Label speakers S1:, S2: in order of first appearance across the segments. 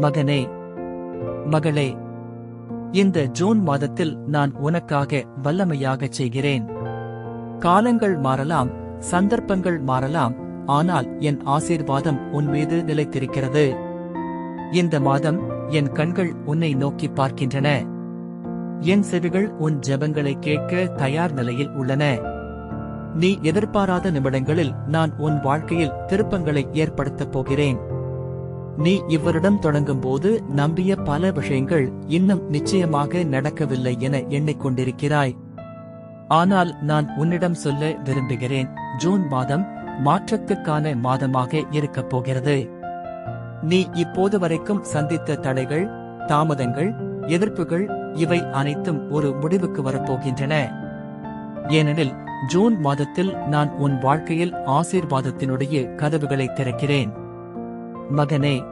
S1: மகனே மகளே இந்த ஜூன் மாதத்தில் நான் உனக்காக வல்லமையாகச் செய்கிறேன். காலங்கள் மாறலாம் சந்தர்ப்பங்கள் மாறலாம் ஆனால் என் ஆசீர்வாதம் உன் மீது நிலைத்திருக்கிறது. இந்த மாதம் என் கண்கள் உன்னை நோக்கி பார்க்கின்றன. என் செவிகள் உன் ஜெபங்களை கேட்க தயார் நிலையில் உள்ளன. நீ எதிர்பாராத நிமிடங்களில் நான் உன் வாழ்க்கையில் திருப்பங்களை ஏற்படுத்தப் போகிறேன். நீ இவரிடம் தொடங்கும் போது நம்பிய பல விஷயங்கள் இன்னும் நிச்சயமாக நடக்கவில்லை என எண்ணிக்கொண்டிருக்கிறாய். ஆனால் நான் உன்னிடம் சொல்ல விரும்புகிறேன் ஜூன் மாதம் மாற்றத்துக்கான மாதமாக இருக்கப் போகிறது. நீ இப்போது வரைக்கும் சந்தித்த தடைகள் தாமதங்கள் எதிர்ப்புகள் இவை அனைத்தும் ஒரு முடிவுக்கு வரப்போகின்றன. ஏனெனில் ஜூன் மாதத்தில் நான் உன் வாழ்க்கையில் ஆசீர்வாதத்தினுடைய கதவுகளை திறக்கிறேன். மகனே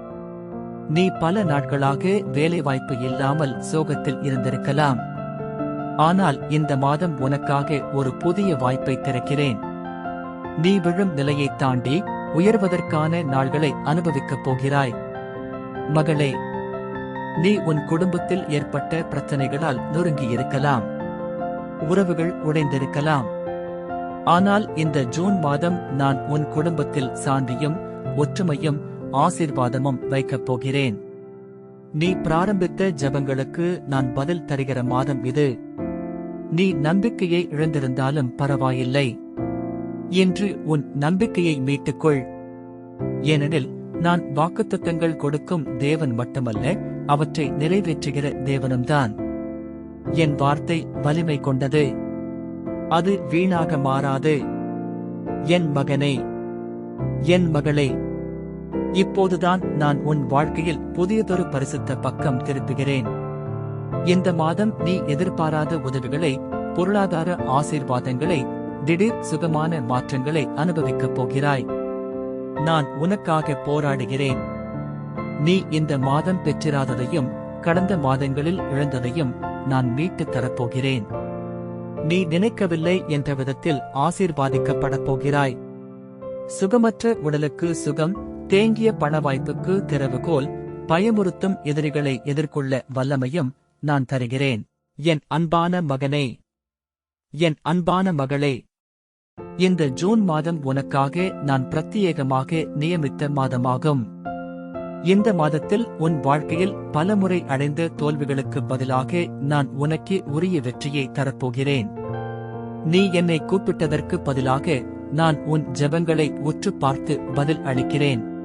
S1: நீ பல நாட்களாக வேலைவாய்ப்பு இல்லாமல் சோகத்தில் இருந்திருக்கலாம். ஆனால் இந்த மாதம் உனக்காக ஒரு புதிய வாய்ப்பை திறக்கிறேன். நீ விழும் நிலையை தாண்டி உயர்வதற்கான நாள்களை அனுபவிக்கப் போகிறாய். மகளே நீ உன் குடும்பத்தில் ஏற்பட்ட பிரச்சனைகளால் நொறுங்கியிருக்கலாம். உறவுகள் உடைந்திருக்கலாம். ஆனால் இந்த ஜூன் மாதம் நான் உன் குடும்பத்தில் சாந்தியும் ஒற்றுமையும் ஆசீர்வாதமும் வைக்கப் போகிறேன். நீ பிராரம்பித்த ஜெபங்களுக்கு நான் பதில் தருகிற மாதம் இது. நீ நம்பிக்கையை இழந்திருந்தாலும் பரவாயில்லை. என்று உன் நம்பிக்கையை மீட்டுக்கொள். ஏனெனில் நான் வாக்குத்தத்தங்கள் கொடுக்கும் தேவன் மட்டுமல்ல அவற்றை நிறைவேற்றுகிற தேவனும்தான் என் வார்த்தை வலிமை கொண்டது. அது வீணாக மாறாது. என் மகனே என் மகளே இப்போதுதான் நான் உன் வாழ்க்கையில் புதியதொரு பரிசுத்த பக்கம் திருப்புகிறேன். இந்த மாதம் நீ எதிர்பாராத உதவிகளை பொருளாதார ஆசீர்வாதங்களை திடீர் சுகமான மாற்றங்களை அனுபவிக்கப் போகிறாய். நான் உனக்காக போராடுகிறேன். நீ இந்த மாதம் பெற்றிராததையும் கடந்த மாதங்களில் இழந்ததையும் நான் மீட்டுத் தரப்போகிறேன். நீ நினைக்கவில்லை என்ற விதத்தில் ஆசீர்வாதிக்கப்படப் போகிறாய். சுகமற்ற உடலுக்கு சுகம் தேங்கிய பண வாய்ப்புக்கு திறவுகோல் பயமுறுத்தும் எதிரிகளை எதிர்கொள்ள வல்லமையும் நான் தருகிறேன். என் அன்பான மகனே என் அன்பான மகளே இந்த ஜூன் மாதம் உனக்காக நான் பிரத்யேகமாக நியமித்த மாதமாகும். இந்த மாதத்தில் உன் வாழ்க்கையில் பலமுறை அடைந்த தோல்விகளுக்கு பதிலாக நான் உனக்கு உரிய வெற்றியை தரப்போகிறேன். நீ என்னை கூப்பிட்டதற்கு பதிலாக நான் உன் ஜெபங்களை உற்று பார்த்து பதில் அளிக்கிறேன்.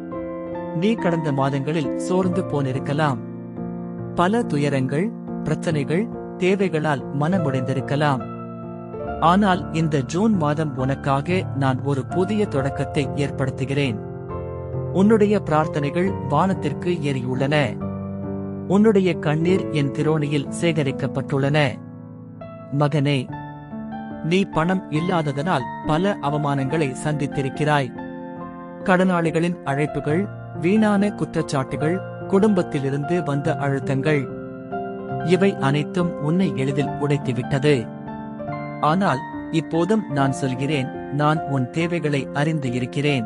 S1: நீ கடந்த மாதங்களில் சோர்ந்து போனிருக்கலாம். பல துயரங்கள் பிரச்சனைகள் தேவைகளால் மனமுடைந்திருக்கலாம். ஆனால் இந்த ஜூன் மாதம் உனக்காக நான் ஒரு புதிய தொடக்கத்தை ஏற்படுத்துகிறேன். உன்னுடைய பிரார்த்தனைகள் வானத்திற்கு ஏறியுள்ளன. உன்னுடைய கண்ணீர் என் திரோணியில் சேகரிக்கப்பட்டுள்ளன. மகனே நீ பணம் இல்லாததனால் பல அவமானங்களை சந்தித்திருக்கிறாய். கடனாளிகளின் அழைப்புகள் வீணான குற்றச்சாட்டுகள் குடும்பத்திலிருந்து வந்த அழுத்தங்கள் இவை அனைத்தும் உன்னை எளிதில் உடைத்துவிட்டது. ஆனால் இப்போதும் நான் சொல்கிறேன் நான் உன் தேவைகளை அறிந்து இருக்கிறேன்.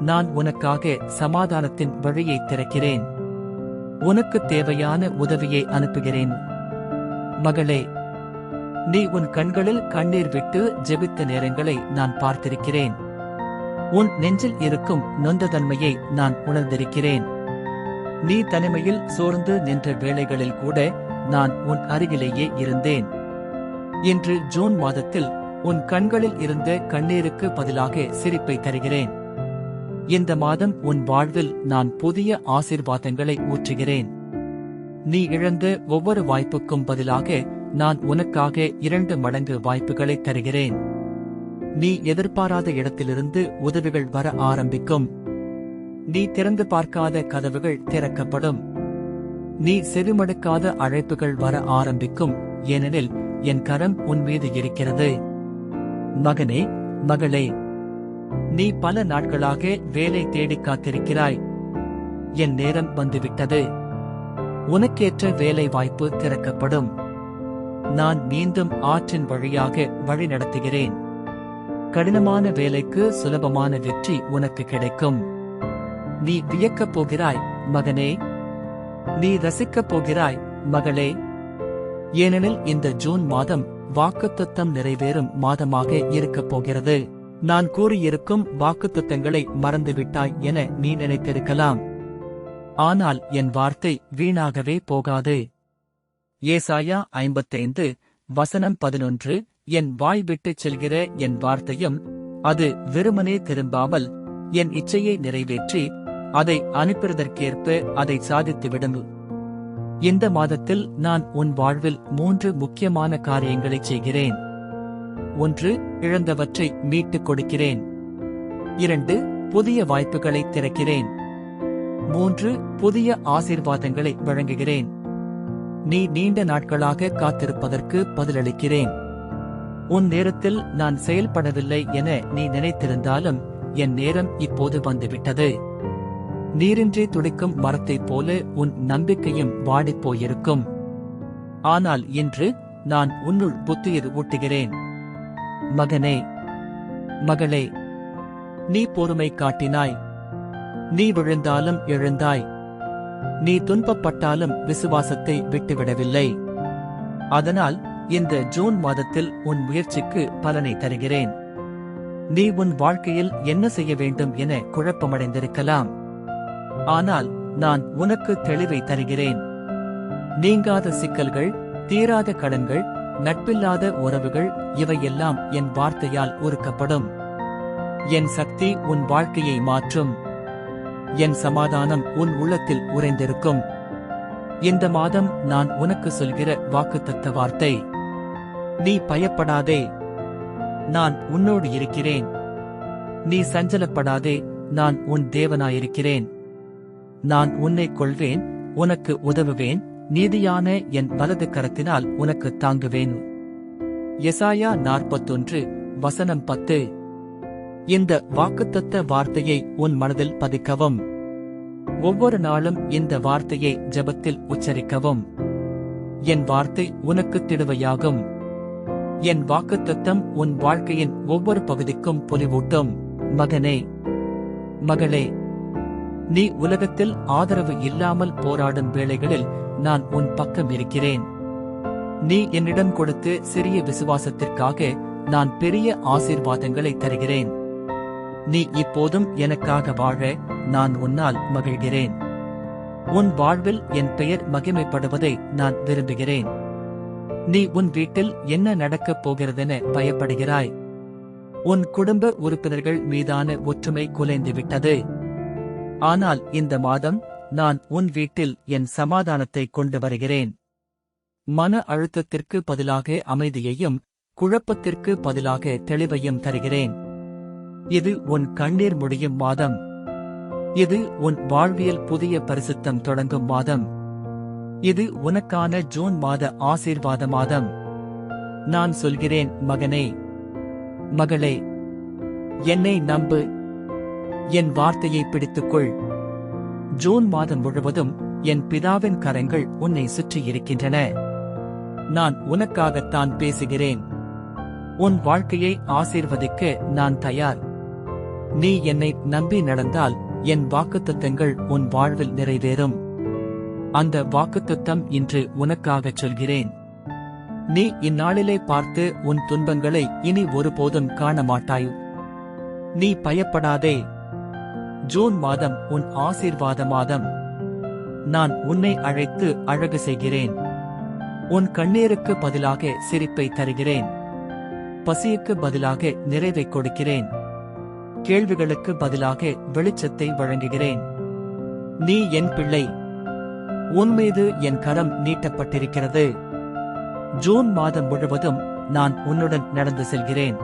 S1: நான் உனக்காக சமாதானத்தின் வழியை திறக்கிறேன். உனக்கு தேவையான உதவியை அனுப்புகிறேன். மகளே நீ உன் கண்களில் கண்ணீர் விட்டு ஜெபித்த நேரங்களை நான் பார்த்திருக்கிறேன். உன் நெஞ்சில் இருக்கும் நொந்ததன்மையை நான் உணர்ந்திருக்கிறேன். நீ தனிமையில் சோர்ந்து நின்ற வேளைகளில் கூட நான் உன் அருகிலேயே இருந்தேன். இன்று ஜூன் மாதத்தில் உன் கண்களில் இருந்த கண்ணீருக்கு பதிலாக சிரிப்பை தருகிறேன். இந்த மாதம் உன் வாழ்வில் நான் புதிய ஆசீர்வாதங்களை ஊற்றுகிறேன். நீ இழந்த ஒவ்வொரு வாய்ப்புக்கும் பதிலாக நான் உனக்காக இரண்டு மடங்கு வாய்ப்புகளை தருகிறேன். நீ எதிர்பாராத இடத்திலிருந்து உதவிகள் வர ஆரம்பிக்கும். நீ திறந்து பார்க்காத கதவுகள் திறக்கப்படும். நீ செவிமடுக்காத அழைப்புகள் வர ஆரம்பிக்கும். ஏனெனில் என் கரம் உன் மீது இருக்கிறது. மகனே மகளே நீ பல நாட்களாக வேலை தேடிக் காத்திருக்கிறாய். என் நேரம் வந்துவிட்டது. உனக்கேற்ற வேலை வாய்ப்பு திறக்கப்படும். நான் மீண்டும் ஆற்றின் வழியாக வழி நடத்துகிறேன் கடினமான வேலைக்கு சுலபமான வெற்றி உனக்கு கிடைக்கும். நீ வியக்கப் போகிறாய் மகனே. நீ ரசிக்கப் போகிறாய் மகளே. ஏனெனில் இந்த ஜூன் மாதம் வாக்குத்தத்தம் நிறைவேறும் மாதமாக இருக்கப் போகிறது. நான் கூறியிருக்கும் வாக்குத்தத்தங்களை மறந்துவிட்டாய் என நீ நினைத்திருக்கலாம். ஆனால் என் வார்த்தை வீணாகவே போகாது. ஏசாயா ஐம்பத்தைந்து வசனம் பதினொன்று என் வாய் விட்டுச் செல்கிற என் வார்த்தையும் அது வெறுமனே திரும்பாமல் என் இச்சையை நிறைவேற்றி அதை அனுப்புவதற்கேற்ப அதை சாதித்துவிடும் இந்த மாதத்தில் நான் உன் வாழ்வில் மூன்று முக்கியமான காரியங்களைச் செய்கிறேன். ஒன்று இழந்தவற்றை மீட்டுக் கொடுக்கிறேன். இரண்டு புதிய வாய்ப்புகளை திறக்கிறேன். மூன்று புதிய ஆசீர்வாதங்களை வழங்குகிறேன். நீ நீண்ட நாட்களாக காத்திருப்பதற்கு பதிலளிக்கிறேன். உன் நேரத்தில் நான் செயல்படவில்லை என நீ நினைத்திருந்தாலும் என் நேரம் இப்போது வந்துவிட்டது. நீரின்றி துடிக்கும் மரத்தைப் போல உன் நம்பிக்கையும் வாடிப்போயிருக்கும் ஆனால் இன்று நான் உன்னுள் புத்துயிர் ஊட்டுகிறேன். மகனே மகளே நீ பொறுமை காட்டினாய். நீ விழுந்தாலும் எழுந்தாய். நீ துன்பப்பட்டாலும் விசுவாசத்தை விட்டுவிடவில்லை. அதனால் இந்த ஜூன் மாதத்தில் உன் முயற்சிக்கு பலனை தருகிறேன். நீ உன் வாழ்க்கையில் என்ன செய்ய வேண்டும் என குழப்பமடைந்திருக்கலாம். ஆனால் நான் உனக்கு தெளிவை தருகிறேன். நீங்காத சிக்கல்கள் தீராத கடன்கள் நட்பில்லாத உறவுகள் இவையெல்லாம் என் வார்த்தையால் உருக்கப்படும். என் சக்தி உன் வாழ்க்கையை மாற்றும். என் சமாதானம் உன் உள்ளத்தில் உறைந்திருக்கும். இந்த மாதம் நான் உனக்கு சொல்கிற வாக்குத்தத்த வார்த்தை. நீ பயப்படாதே. நான் உன்னோடு இருக்கிறேன். நீ சஞ்சலப்படாதே நான் உன் தேவனாயிருக்கிறேன். நான் உன்னை கொள்வேன் உனக்கு உதவுவேன் நீதியான என் வலது கரத்தினால் உனக்கு தாங்குவேன். எசாயா நாற்பத்தொன்று வசனம் பத்து. இந்த வாக்குத்தத்த வார்த்தையை உன் மனதில் பதிக்கவும். ஒவ்வொரு நாளும் இந்த வார்த்தையை ஜெபத்தில் உச்சரிக்கவும். என் வார்த்தை உனக்கு திடுவையாகும். என் வாக்குத்தத்தம் உன் வாழ்க்கையின் ஒவ்வொரு பகுதிக்கும் பொலிவூட்டும். மகனே மகளே நீ உலகத்தில் ஆதரவு இல்லாமல் போராடும் வேளைகளில் நான் உன் பக்கம் இருக்கிறேன். நீ என்னிடம் கொடுத்து சிறிய விசுவாசத்திற்காக நான் பெரிய ஆசீர்வாதங்களை தருகிறேன். நீ இப்போதும் எனக்காக வாழ நான் உன்னால் மகிழ்கிறேன். உன் வாழ்வில் என் பெயர் மகிமைப்படுவதை நான் விரும்புகிறேன். நீ உன் வீட்டில் என்ன நடக்கப் போகிறதென பயப்படுகிறாய்? உன் குடும்ப உறுப்பினர்கள் மீதான ஒற்றுமை குலைந்துவிட்டது. ஆனால் இந்த மாதம் நான் உன் வீட்டில் என் சமாதானத்தை கொண்டு வருகிறேன். மன அழுத்தத்திற்கு பதிலாக அமைதியையும் குழப்பத்திற்கு பதிலாக தெளிவையும் தருகிறேன். இது உன் கண்ணீர் முடியும் மாதம். இது உன் வாழ்வியல் புதிய பரிசுத்தம் தொடங்கும் மாதம். இது உனக்கான ஜூன் மாத ஆசீர்வாத மாதம் நான் சொல்கிறேன் மகனே. மகளே என்னை நம்பு. என் வார்த்தையை பிடித்துக்கொள். ஜூன் மாதம் முழுவதும் என் பிதாவின் கரங்கள் உன்னை சுற்றி இருக்கின்றன. நான் உனக்காகத்தான் பேசுகிறேன். உன் வாழ்க்கையை ஆசீர்வதிக்க நான் தயார். நீ என்னை நம்பி நடந்தால் என் வாக்குத்தத்தங்கள் உன் வாழ்வில் நிறைவேறும். அந்த வாக்குத்தத்தம் இன்று உனக்காகச் சொல்கிறேன். நீ இந்நாளிலே பார்த்து உன் துன்பங்களை இனி ஒருபோதும் காண மாட்டாய் நீ பயப்படாதே. ஜூன் மாதம் உன் ஆசீர்வாத மாதம். நான் உன்னை அழைத்து அழகு செய்கிறேன். உன் கண்ணீருக்கு பதிலாக சிரிப்பை தருகிறேன். பசியுக்கு பதிலாக நிறைவை கொடுக்கிறேன். கேள்விகளுக்கு பதிலாக வெளிச்சத்தை வழங்குகிறேன். நீ என் பிள்ளை. உன் மீது என் கரம் நீட்டப்பட்டிருக்கிறது. ஜூன் மாதம் முழுவதும் நான் உன்னுடன் நடந்து செல்கிறேன்.